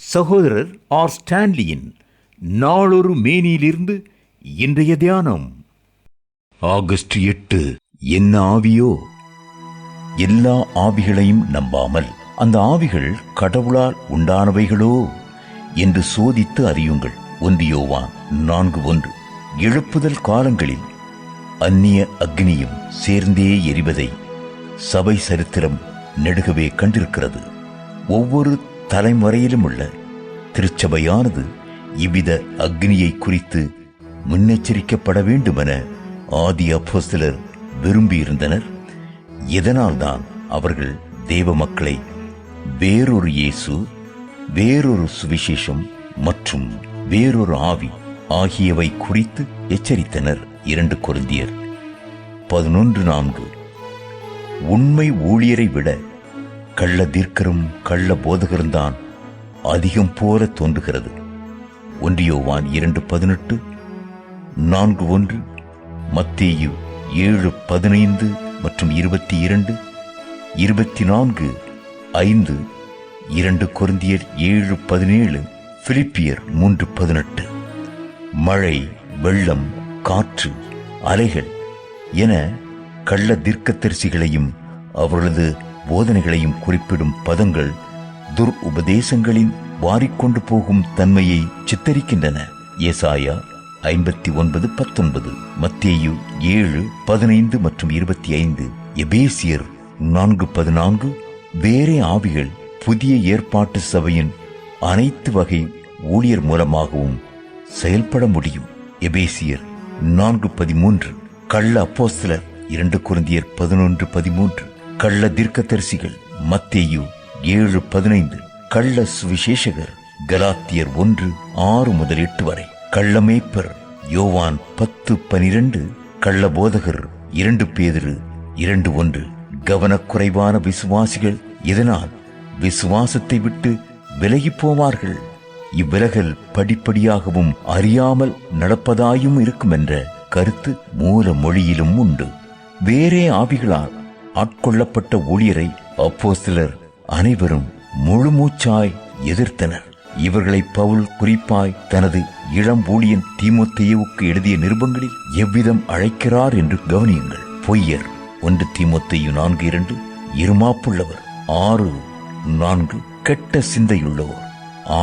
சகோதரர் ஆர் ஸ்டான்லியின் நாளொரு மேனியிலிருந்து இன்றைய தியானம். ஆகஸ்ட் எட்டு என்ன ஆவியோ? எல்லா ஆவிகளையும் நம்பாமல் அந்த ஆவிகள் கடவுளால் உண்டானவைகளோ? என்று சோதித்து அறியுங்கள். ஒந்தியோவான் நான்கு ஒன்று. எழுப்புதல் காலங்களில் அந்நிய அக்னியும் சேர்ந்தே எரிவதை சபை சரித்திரம் நெடுகவே கண்டிருக்கிறது. ஒவ்வொரு தலைமுறையிலும் உள்ள திருச்சபையானது இவ்வித அக்னியை குறித்து முன்னெச்சரிக்கப்பட வேண்டுமென ஆதி அப்போஸ்தலர் விரும்பியிருந்தனர். இதனால்தான் அவர்கள் தேவ மக்களை வேறொரு இயேசு வேறொரு சுவிசேஷம் மற்றும் வேறொரு ஆவி ஆகியவை குறித்து எச்சரித்தனர். இரண்டு குருந்தியர் பதினொன்று நான்கு. உண்மை ஊழியரை விட கள்ள தீர்க்கரும் கள்ள போதகரும் தான் அதிகம் போல தோன்றுகிறது. ஒன்றியோவான் இரண்டு பதினெட்டு நான்கு ஒன்று மத்தேயு ஏழு பதினைந்து மற்றும் இருபத்தி இரண்டு இருபத்தி நான்கு ஐந்து இரண்டு குருந்தியர் ஏழு பதினேழு பிலிப்பியர் மூன்று பதினெட்டு. மழை வெள்ளம் காற்று அலைகள் என கள்ள தீர்க்கத்தரிசிகளையும் அவர்களது போதனைகளையும் குறிப்பிடும் பதங்கள் துர் உபதேசங்களின் வாரிக்கொண்டு போகும் தன்மையை சித்தரிக்கின்றன. ஏசாயா ஐம்பத்தி ஒன்பது பத்தொன்பது மத்தியு ஏழு பதினைந்து மற்றும் இருபத்தி ஐந்து எபேசியர் நான்கு பதினான்கு வேறே ஆவிகள் புதிய ஏற்பாட்டு சபையின் அனைத்து வகை ஊழியர் மூலமாகவும் செயல்பட முடியும். எபேசியர் நான்கு பதிமூன்று கள்ள அப்போஸ்தலர் இரண்டு குருந்தியர் பதினொன்று பதிமூன்று. கள்ள தீர்க்கதரிசிகள் மத்தேயு ஏழு பதினைந்து கள்ள சுவிசேஷகர் கலாத்தியர் ஒன்று ஆறு முதல் எட்டு வரை. கள்ளமேப்பர் யோவான் பத்து பனிரெண்டு கள்ள போதகர் இரண்டு பேதிரு இரண்டு ஒன்று. கவனக்குறைவான விசுவாசிகள் இதனால் விசுவாசத்தை விட்டு விலகிப் போவார்கள்? இவ்விலகல் படிப்படியாகவும் அறியாமல் நடப்பதாயும் இருக்கும் என்ற கருத்து மூல மொழியிலும் உண்டு. வேறே ஆவிகளால் ஆட்கொள்ளப்பட்ட ஊழியரை அப்போஸ்தலர் அனைவரும் முழுமூச்சாய் எதிர்த்தனர். இவர்களை பவுல் குறிப்பாய் தனது இளம் ஊழியன் தீமோத்தேயுவுக்கு எழுதிய நிருபங்களில் எவ்விதம் அழைக்கிறார் என்று கவனியுங்கள். பொய்யர் ஒன்று தீமோத்தேயு நான்கு இரண்டு இருமாப்புள்ளவர் ஆறு நான்கு கெட்ட சிந்தையுள்ளவர்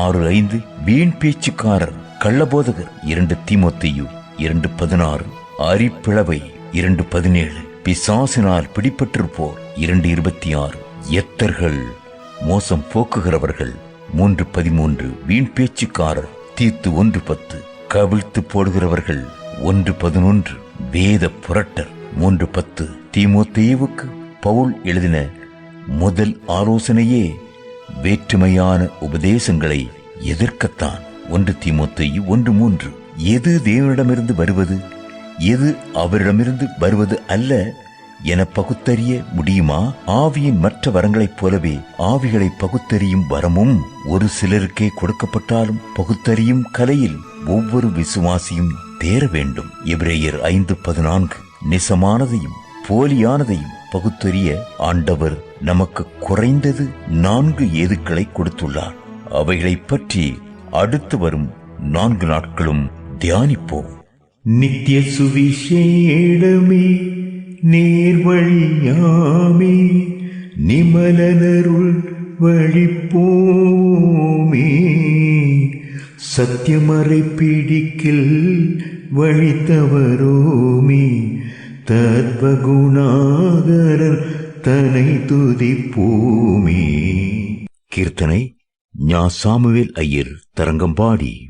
ஆறு ஐந்து வீண் பேச்சுக்காரர் கள்ளபோதகர் இரண்டு தீமோத்தேயு இரண்டு பதினாறு அரிப்பிளவை இரண்டு பதினேழு பிசாசினால் பிடிபட்டிருப்போர் இரண்டு இருபத்தி ஆறு எத்தர்கள். மோசம் போக்குகிறவர்கள். மூன்று பதிமூன்று. வீண் பேச்சுக்காரர். தீர்த்து ஒன்று பத்து. கவிழ்த்து போடுகிறவர்கள். ஒன்று பதினொன்று. வேத புரட்டர். மூன்று பத்து. தீமோத்தேயுவுக்கு பவுல் எழுதின முதல் ஆலோசனையே வேற்றுமையான உபதேசங்களை எதிர்க்கத்தான். ஒன்று தீமோத்தேயு ஒன்று மூன்று. எது தேவனிடமிருந்து வருவது? எது அவரிடமிருந்து வருவது அல்ல என பகுத்தறிய முடியுமா? ஆவியின் மற்ற வரங்களைப் போலவே ஆவிகளை பகுத்தறியும் வரமும் ஒரு சிலருக்கே கொடுக்கப்பட்டாலும் பகுத்தறியும் கலையில் ஒவ்வொரு விசுவாசியும் தேர வேண்டும். எபிரேயர் ஐந்து பதினான்கு. நிசமானதையும் போலியானதையும் பகுத்தறிய ஆண்டவர் நமக்கு குறைந்தது நான்கு ஏதுக்களை கொடுத்துள்ளார். அவைகளைப் பற்றி அடுத்து வரும் நான்கு நாட்களும் தியானிப்போம். நித்திய சுவிசேடமே நேர்வழியாமே நிமலனருள் வழிப்போமே. சத்தியமறை பிடிக்கில் வழித்தவரோமே தத்வகுணாகரர் தனை துதிப்போமே. கீர்த்தனை ஞா சாமுவேல் ஐயர் தரங்கம்பாடி.